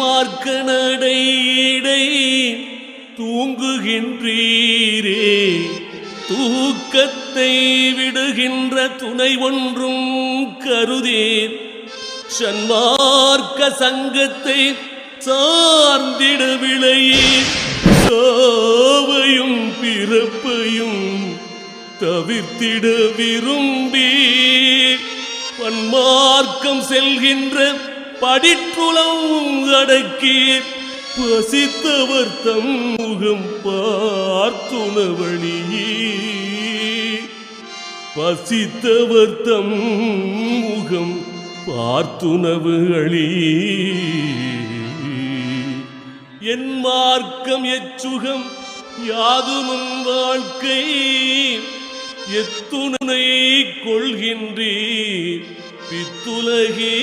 துன்மார்க்க நடையிடை தூங்குகின்றீரே. தூக்கத்தை விடுகின்ற துணை ஒன்றும் கருதீர் சன்மார்க்க சங்கத்தை சார்ந்திட விளையீர் சாவையும் பிறப்பையும் தவிர்த்திட விரும்பி. பன்மார்க்கம் செல்கின்ற படிற்றுளவும் அடக்கி பசித்தவர் தம் முகம் பார்த்துணவழி. பசித்தவர் தம் முகம் பார்த்துணவு அழி என் மார்க்கம் எச்சுகம் யாதுமுன் வாழ்க்கை. எத்துணை கொள்கின்றீர். பித்துலகே